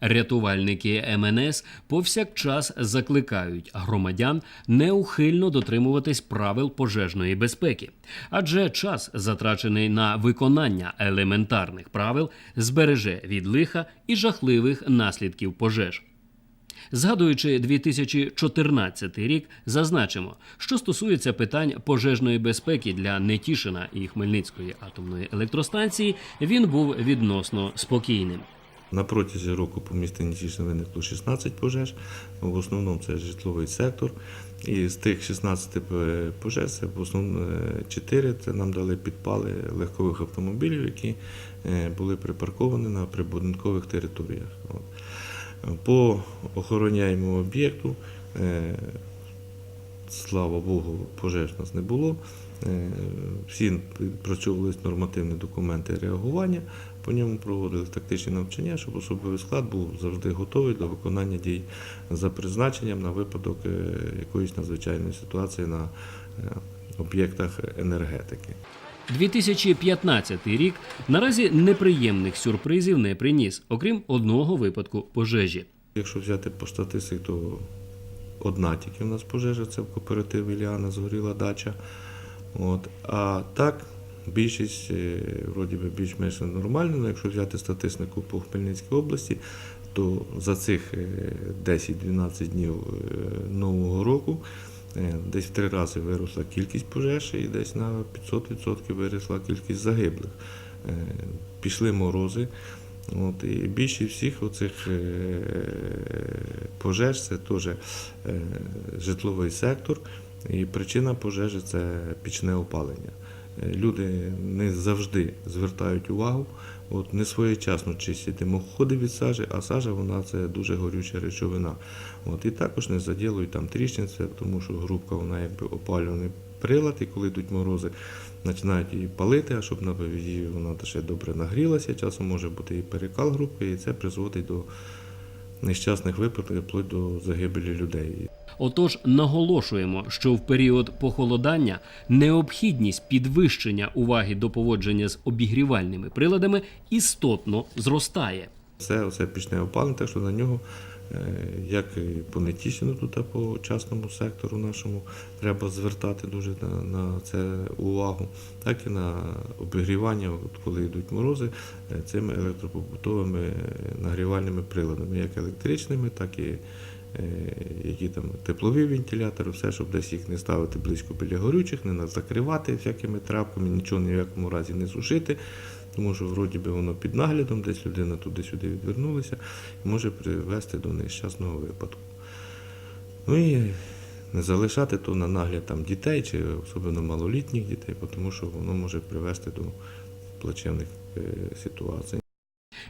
Рятувальники МНС повсякчас закликають громадян неухильно дотримуватись правил пожежної безпеки, адже час, затрачений на виконання елементарних правил, збереже від лиха і жахливих наслідків пожеж. Згадуючи 2014 рік, зазначимо, що стосується питань пожежної безпеки для Нетішина і Хмельницької атомної електростанції, він був відносно спокійним. На протязі року по місту Нетішин виникло 16 пожеж. В основному це житловий сектор. І з тих 16 пожеж, це в основному 4 це нам дали підпали легкових автомобілів, які е, були припарковані на прибудинкових територіях. По охороняємому об'єкту, е, слава Богу, пожеж нас не було. Е, Всі відпрацьовувалися нормативні документи реагування, по ньому проводили тактичні навчання, щоб особовий склад був завжди готовий до виконання дій за призначенням на випадок е, якоїсь надзвичайної ситуації на е, об'єктах енергетики. 2015 рік наразі неприємних сюрпризів не приніс, окрім одного випадку пожежі. Якщо взяти по статистиці, то одна тільки в нас пожежа, це в кооперативі Іліана згоріла дача. От. А так, більшість, е, вроді би, більш-менш нормально, але якщо взяти статистику по Хмельницькій області, то за цих е, 10-12 днів е, нового року е, десь в три рази виросла кількість пожеж і десь на 500% виросла кількість загиблих. Е, Пішли морози. От, і більшість всіх оцих е, пожеж це теж е, житловий сектор. І причина пожежі це пічне опалення. Люди не завжди звертають увагу, от не своєчасно чистять димоходи від сажі, а сажа вона це дуже горюча речовина. От, і також не заділують там тріщинці, тому що грубка вона якби опалюваний прилад, і коли йдуть морози, починають її палити, а щоб вона ще добре нагрілася, часом може бути і перекал грубки, і це призводить до нещасних випадків, вплоть до загибелі людей. Отож, наголошуємо, що в період похолодання необхідність підвищення уваги до поводження з обігрівальними приладами істотно зростає. Це все пічне опалення, так що на нього, як і по Нетішину, тут а по частному сектору нашому, треба звертати дуже на, на це увагу, так і на обігрівання, от коли йдуть морози, е, цими електропобутовими е, нагрівальними приладами, як електричними, так і е, які там теплові вентилятори, все, щоб десь їх не ставити близько біля горючих, не закривати всякими трапками, нічого ні в якому разі не сушити. Тому що вроді би воно під наглядом, десь людина туди-сюди відвернулася і може привести до нещасного випадку. Ну і не залишати то на нагляд там дітей чи особливо малолітніх дітей, тому що воно може привести до плачевних е, ситуацій.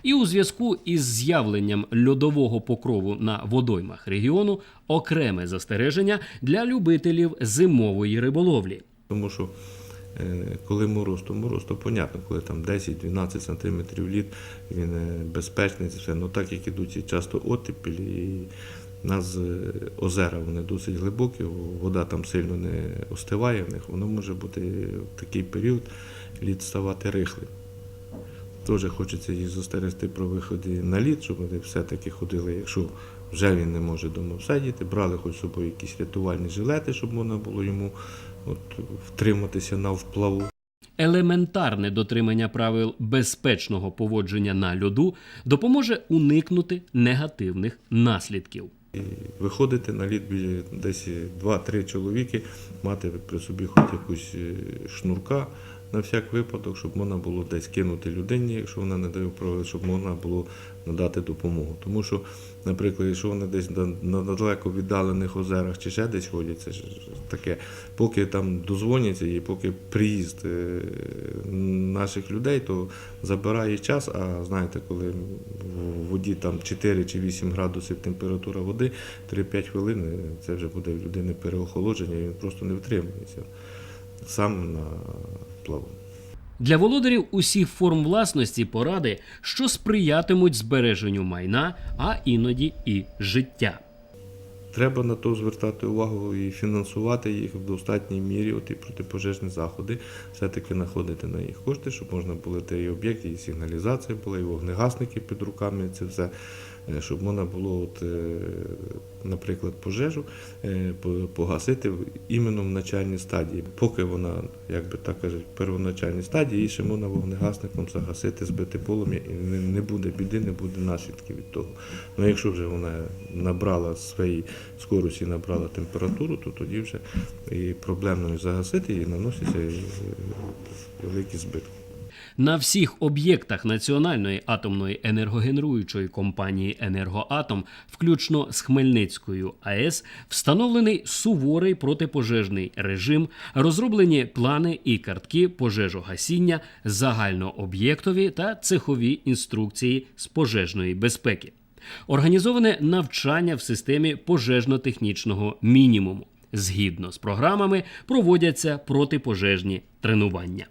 І у зв'язку із з'явленням льодового покрову на водоймах регіону окреме застереження для любителів зимової риболовлі. Тому що коли мороз, то мороз, то понятно, коли там 10-12 см лід, він е, безпечний, це все. Ну так як ідуть часто оттепілі, і в нас е, озера вони досить глибокі, вода там сильно не остиває в них, воно може бути в такий період лід ставати рихлим. Теж хочеться їх застерегти про виходи на лід, щоб вони все-таки ходили, якщо вже він не може вдома всидіти, брали хоч з собою якісь рятувальні жилети, щоб можна було йому от, втриматися на вплаву. Елементарне дотримання правил безпечного поводження на льоду допоможе уникнути негативних наслідків. І виходити на лід десь 2-3 чоловіки, мати при собі хоч якусь е, шнурка на всяк випадок, щоб можна було десь кинути людині, якщо вона не дає вправи, щоб можна було надати допомогу. Тому що, наприклад, якщо вони десь на далеко віддалених озерах чи ще десь ходять, це ж таке, поки там дозвоняться і поки приїзд е, наших людей, то забирає час. А знаєте, коли в воді там 4 чи 8 градусів температура води, 3-5 хвилин е, це вже буде в людини переохолодження, і він просто не втримується сам на плаву. Для володарів усіх форм власності поради, що сприятимуть збереженню майна, а іноді і життя. Треба на то звертати увагу і фінансувати їх в достатній мірі, от і протипожежні заходи, все-таки знаходити на їх кошти, щоб можна було те і об'єкти, і сигналізація була, і вогнегасники під руками, це все щоб можна було, от, е, наприклад, пожежу е, погасити іменно в начальній стадії. Поки вона, як би так кажуть, в первоначальній стадії, її ще можна вогнегасником загасити, збити полум'я, і не, буде біди, не буде наслідків від того. Ну якщо вже вона набрала своїй скорості, набрала температуру, то тоді вже і проблемно загасити і наносяться і, е, великі збитки. На всіх об'єктах Національної атомної енергогенеруючої компанії Енергоатом, включно з Хмельницькою АЕС, встановлений суворий протипожежний режим, розроблені плани і картки пожежогасіння, загальнооб'єктові та цехові інструкції з пожежної безпеки. Організоване навчання в системі пожежно-технічного мінімуму. Згідно з програмами проводяться протипожежні тренування.